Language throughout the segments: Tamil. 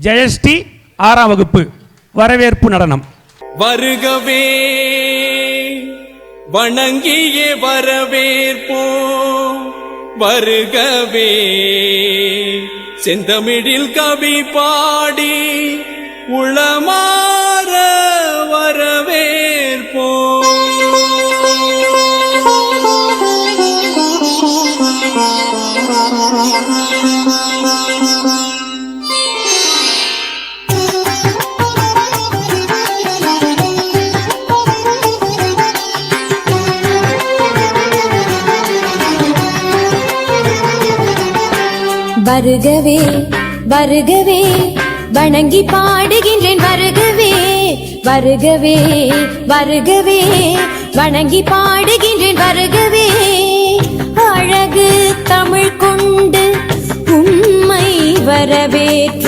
ஜெயஸ்ரீ ஆறாம் வகுப்பு வரவேற்பு நடனம். வருகவே வணங்கியே வரவேற்போ வருகவே செந்தமிழில் கவி பாடி உளமாற வரவே வருகவே வருகவே வணங்கி பாடுகின்றேன் வருகவே வருகவே வருகவே வணங்கி பாடுகின்றேன் வருகவே. அழகு தமிழ் கொண்டு உம்மை வரவேற்று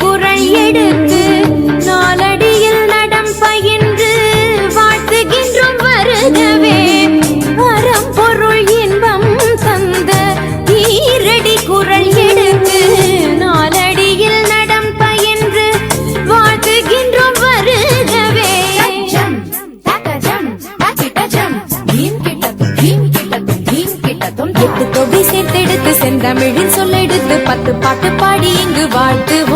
குரல் எடுத்து நாலடியில் நடம் பயின்று வாழ்த்துகின்றோம் வருகவே. அறம் பொருள் இன்பம் தந்த ஈரடி குரல் எடுத்து நாலடியில் நடம் பயின்று வாழ்த்துகின்றோம் வருகவே. எட்டு தொகை சேர்த்தெடுத்து செந்தமிழின் சொல்லெடுத்து பத்து பாட்டு பாடி இங்கு வாழ்த்துவோம்.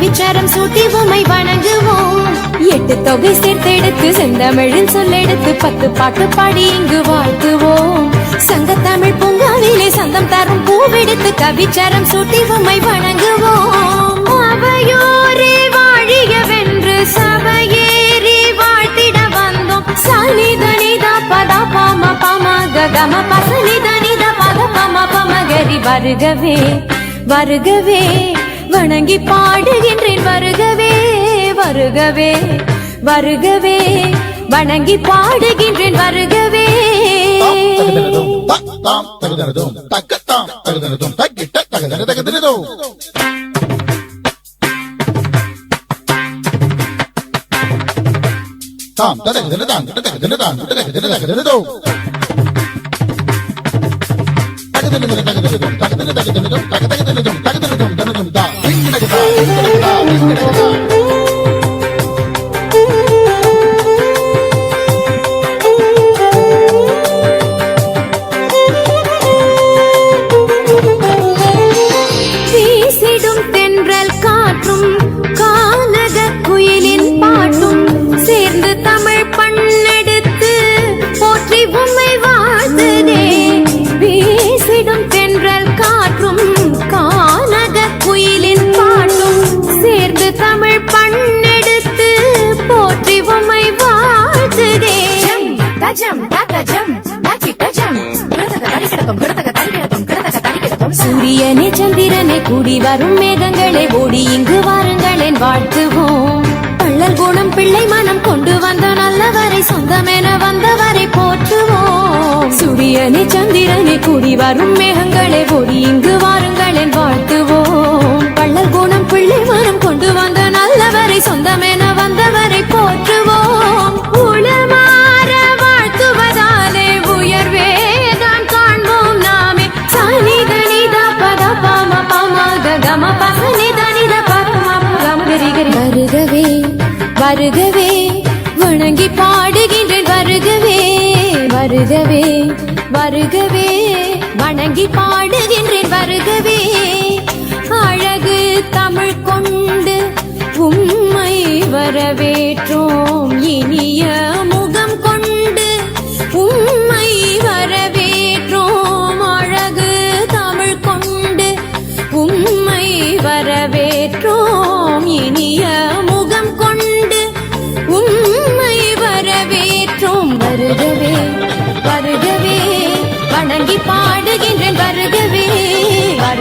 பூவெடுத்து சூட்டி உமை வணங்குவோம். எட்டு தொகை சேர்த்தெடுத்து செந்தமிழில் சொல்லெடுத்து பத்து பாட்டு பாடி இங்கு வாழ்த்துவோம். சங்க தமிழ் பூங்காவிலே சந்தம் தரும் பூவெடுத்து கவிச்சாரம் சூட்டி உமை வணங்குவோம். அவையோரே வாழியவென்று சபையேறி வாழ்த்திட வந்தோம். சனிதனித பத பாம பம ககம பசனிதனித பத பம பம கரி வருகவே வருகவே. வணங்கி பாடுகின்றேன் வருகவே வருகவே வருகவே வணங்கி பாடுகின்றேன் வருகவே. தாம் தாம் தகுதனதும் தக்கத்தாம் தகுதனதும் தக்கிட்ட தகுதன தகுதனதோ தாம் தகுதன தாம் கிட்ட தகுதன தாம் கிட்ட தகுதன தகுதனதோ தகுதனதும் தகுதனதும் தகுதன தகுதனதும் dum dum dum da, ding da da, ding da da, ding da da. சூரியனே சந்திரனே கூடி வரும் மேகங்களே ஓடி இங்கு வாருங்களேன் வாழ்த்துவோம். பள்ளல் குணம் பிள்ளை மனம் கொண்டு வந்த நல்லவரை சொந்தமென வந்தவரை போற்றுவோம். சூரியனே சந்திரனே கூடி வரும் மேகங்களே ஓடி இங்கு வாருங்களேன் வாழ்த்துவோம். பள்ளல் குணம் பிள்ளை மனம் கொண்டு வந்த நல்லவரை சொந்தமென பாடுகின்றேன் வருகவே வருகவே வருகவே. வணங்கி பாடுகின்றேன் வருகவே. அழகு தமிழ் கொண்டு உம்மை வரவேற்றோம். இனிய